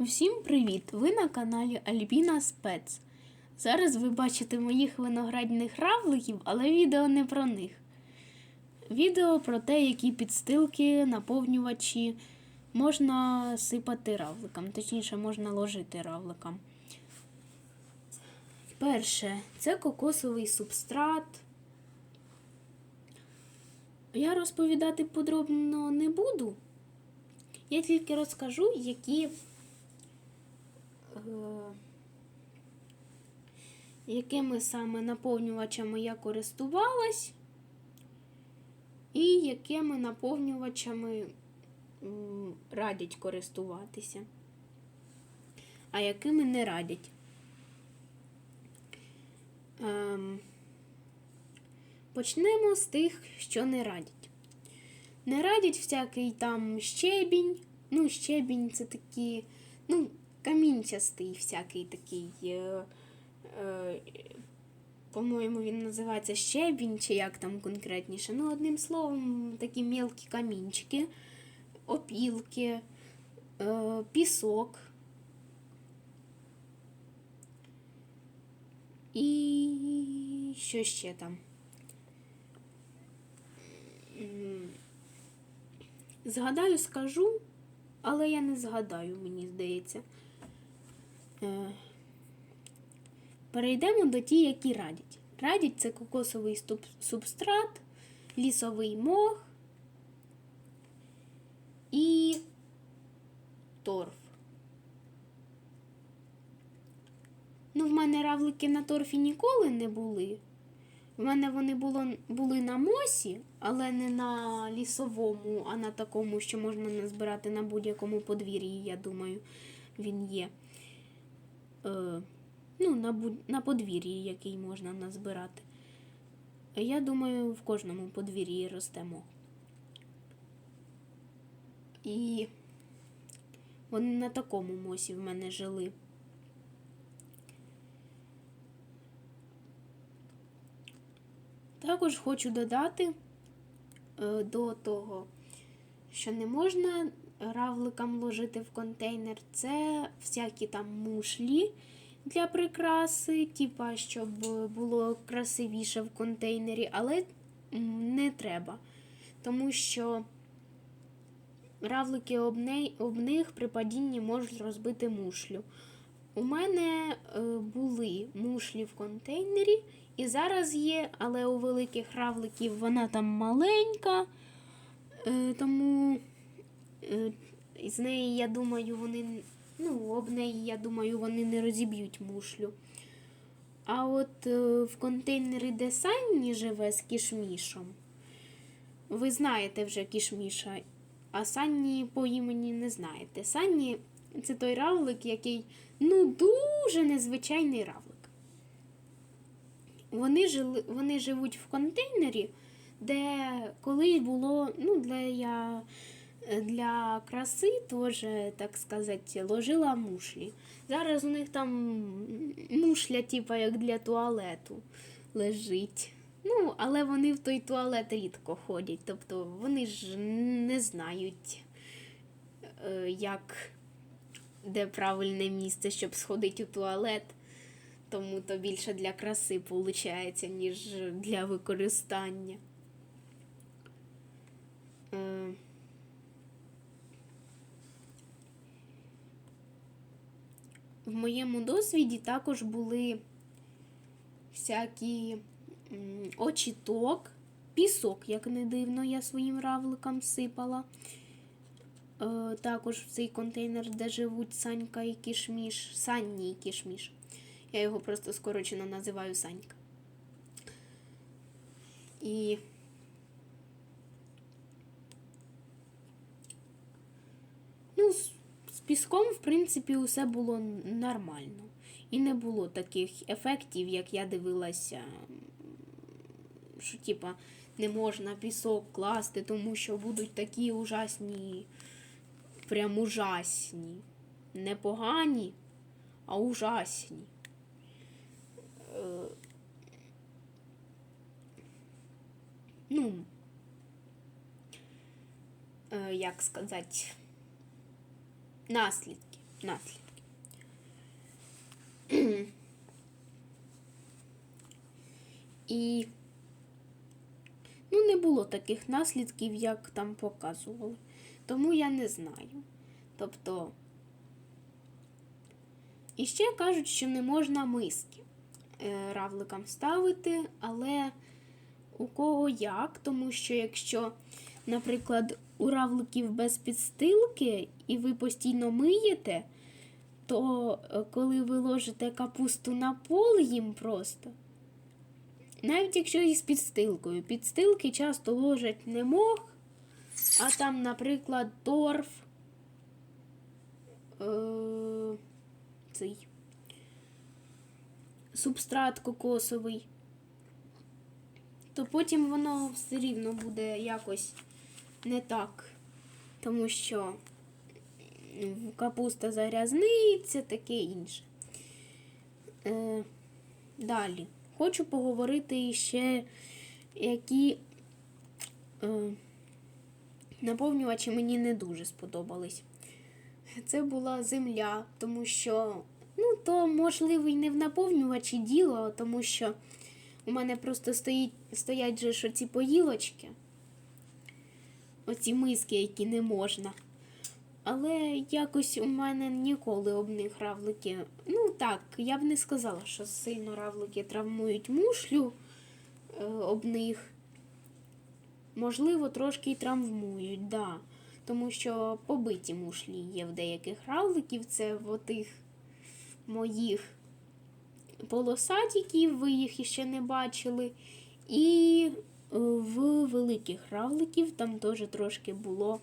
Всім привіт! Ви на каналі Альбіна Спец. Зараз ви бачите моїх виноградних равликів, але відео не про них. Відео про те, які підстилки, наповнювачі можна сипати равликам, точніше, можна ложити равликам. Перше, це кокосовий субстрат. Я розповідати подробно не буду. Я тільки розкажу, які, якими саме наповнювачами я користувалась, і якими наповнювачами радять користуватися, а якими не радять. Ем, почнемо з тих, що не радять. Не радять всякий там щебінь. Ну, щебінь це такий, ну, камінчастий всякий такий. Е, е, по-моєму, він називається щебінь, чи як там конкретніше. Ну, одним словом, такі мелкі камінчики, опілки, е, пісок. І що ще там? Згадаю, скажу, але я не згадаю, мені здається. Е, Перейдемо до ті, які радять. Радять це кокосовий субстрат, лісовий мох і торф. Ну, в мене равлики на торфі ніколи не були. В мене вони було, були на мосі, але не на лісовому, а на такому, що можна назбирати на будь-якому подвір'ї, я думаю, він є. Е, ну, на, на подвір'ї, який можна назбирати. Я думаю, в кожному подвір'ї росте мох. І вони на такому мосі в мене жили. Також хочу додати е, до того, що не можна равликам ложити в контейнер, це всякі там мушлі для прикраси, типа, щоб було красивіше в контейнері, але не треба. Тому що равлики об, неї- об них при падінні можуть розбити мушлю. У мене е, були мушлі в контейнері, і зараз є, але у великих равликів вона там маленька, е, тому з неї, я думаю, вони. Ну, об неї, я думаю, вони не розіб'ють мушлю. А от е, в контейнері, де Санні живе з кішмішом, ви знаєте вже кішміша, а Санні по імені не знаєте. Санні це той равлик, який ну дуже незвичайний равлик. Вони, жили, вони живуть в контейнері, де колись було ну, для, я, для краси, теж, так сказати, ложила мушлі. Зараз у них там мушля, типа, як для туалету лежить. Ну, але вони в той туалет рідко ходять, тобто вони ж не знають, е, як де правильне місце, щоб сходити у туалет. Тому то більше для краси виходить, ніж для використання. В моєму досвіді також були всякі очіток, пісок, як не дивно, я своїм равликам сипала. Е, також в цей контейнер, де живуть Санька і Кішміш. Санні і Кішміш. Я його просто скорочено називаю Санька. І ну, з, з піском, в принципі, усе було нормально. І не було таких ефектів, як я дивилася, що типа не можна пісок класти, тому що будуть такі ужасні, прям ужасні. Не погані, а ужасні. Е, ну, е, як сказати, наслідки. наслідки. І ну, не було таких наслідків, як там показували. Тому я не знаю. Тобто, і ще кажуть, що не можна миски е, равликам ставити, але у кого як, тому що якщо, наприклад, у равликів без підстилки і ви постійно миєте, то е, коли ви ложите капусту на пол їм просто, навіть якщо із підстилкою, підстилки часто ложать не мох, а там, наприклад, торф, е- цей субстрат кокосовий, то потім воно все рівно буде якось не так. Тому що капуста загрязниться, таке інше. Е, далі. Хочу поговорити ще, які е, наповнювачі мені не дуже сподобались. Це була земля, тому що, ну, то, можливо, і не в наповнювачі діло, тому що у мене просто стоїть, стоять же ж оці поїлочки, оці миски, які не можна. Але якось у мене ніколи об них равлики. Ну так, я б не сказала, що сильно равлики травмують мушлю е, об них. Можливо, трошки й травмують, да. Тому що побиті мушлі є в деяких равликів, це в отих моїх полосатіків, ви їх іще не бачили. І в великих равликів там теж трошки було.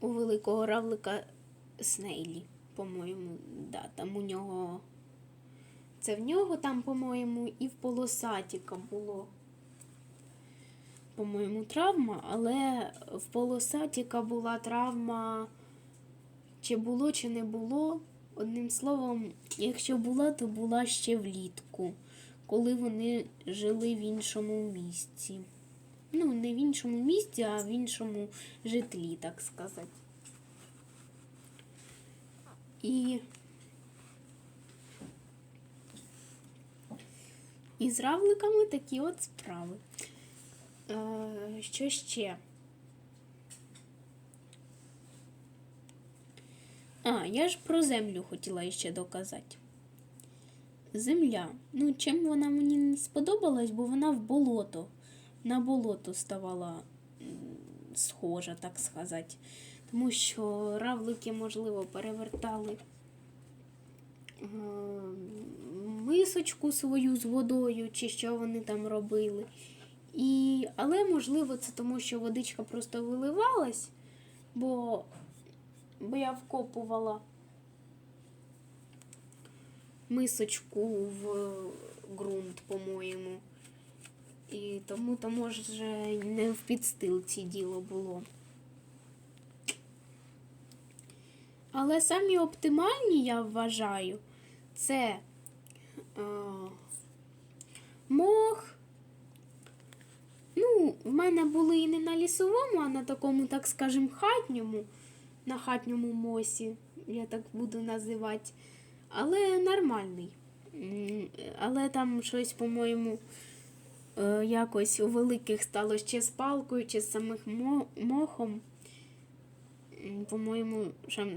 У великого равлика Снейлі, по-моєму, да, там у нього. Це в нього там, по-моєму, і в полосатіка було. По-моєму, травма, але в полосатіка була травма, чи було, чи не було. Одним словом, якщо була, то була ще влітку, коли вони жили в іншому місці. Ну, не в іншому місці, а в іншому житлі, так сказати. І І з равликами такі от справи. Е, що ще? А, я ж про землю хотіла ще доказати. Земля. Ну, чим вона мені не сподобалась, бо вона в болото. На болото ставала схожа, так сказати. Тому що равлики, можливо, перевертали е, мисочку свою з водою, чи що вони там робили. І, але, можливо, це тому, що водичка просто виливалась, бо, бо я вкопувала мисочку в ґрунт, по-моєму. І тому то, може, не в підстилці діло було. Але самі оптимальні, я вважаю, це е, мох. Ну, в мене були і не на лісовому, а на такому, так скажем, хатньому, на хатньому мосі, я так буду називати. Але нормальний. Але там щось, по-моєму, е, якось у великих стало ще з палкою, чи з самих мохом. По-моєму,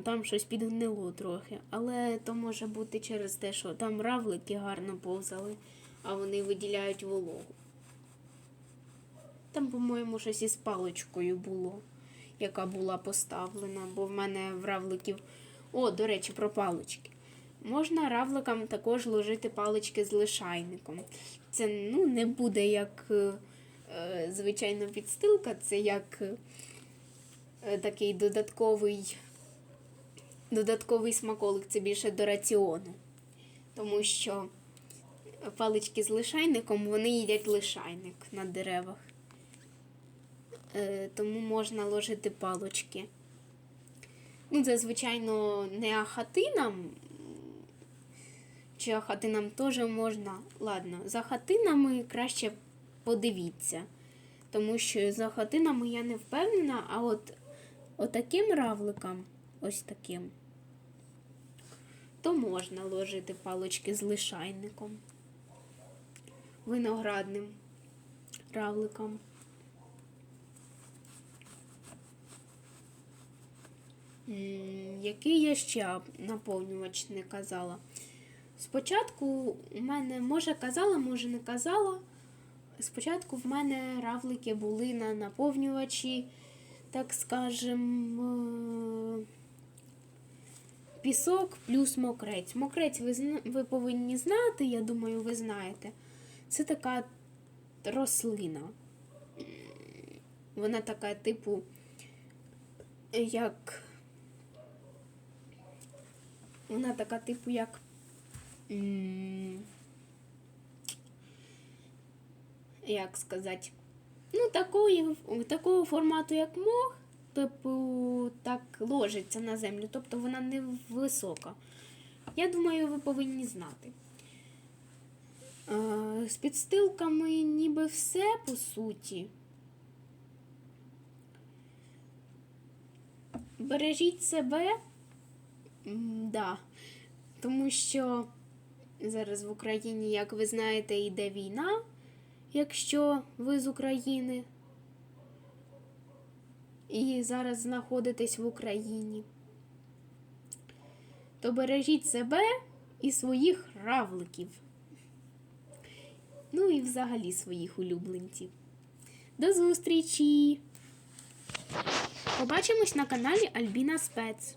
там щось підгнило трохи. Але то може бути через те, що там равлики гарно повзали, а вони виділяють вологу. Там, по-моєму, щось із паличкою було, яка була поставлена, бо в мене в равликів. О, до речі, про палички. Можна равликам також ложити палички з лишайником. Це ну, не буде як е, е, звичайно підстилка, це як е, такий додатковий, додатковий смаколик, це більше до раціону. Тому що палички з лишайником вони їдять лишайник на деревах. Е, тому можна ложити палочки. Ну, це, звичайно, не ахатинам. Чи ахатинам теж можна. Ладно, за хатинами краще подивіться. Тому що за хатинами я не впевнена, а от отаким равликам, ось таким, то можна ложити палочки з лишайником. Виноградним равликам. Який я ще наповнювач не казала? Спочатку у мене, може, казала, може не казала. Спочатку в мене равлики були на наповнювачі, так скажем, пісок плюс мокрець. Мокрець ви, ви повинні знати, я думаю, ви знаєте. Це така рослина. Вона така, типу, як. Вона така, типу, як. Як сказати? Ну, такої, такого формату, як мох, типу, так ложиться на землю, тобто вона не висока. Я думаю, ви повинні знати. З підстилками ніби все по суті. Бережіть себе, да. тому що зараз в Україні, як ви знаєте, йде війна, якщо ви з України. І зараз знаходитесь в Україні. То бережіть себе і своїх равликів. Ну і взагалі своїх улюбленців. До зустрічі! Побачимось на каналі Альбіна Спец.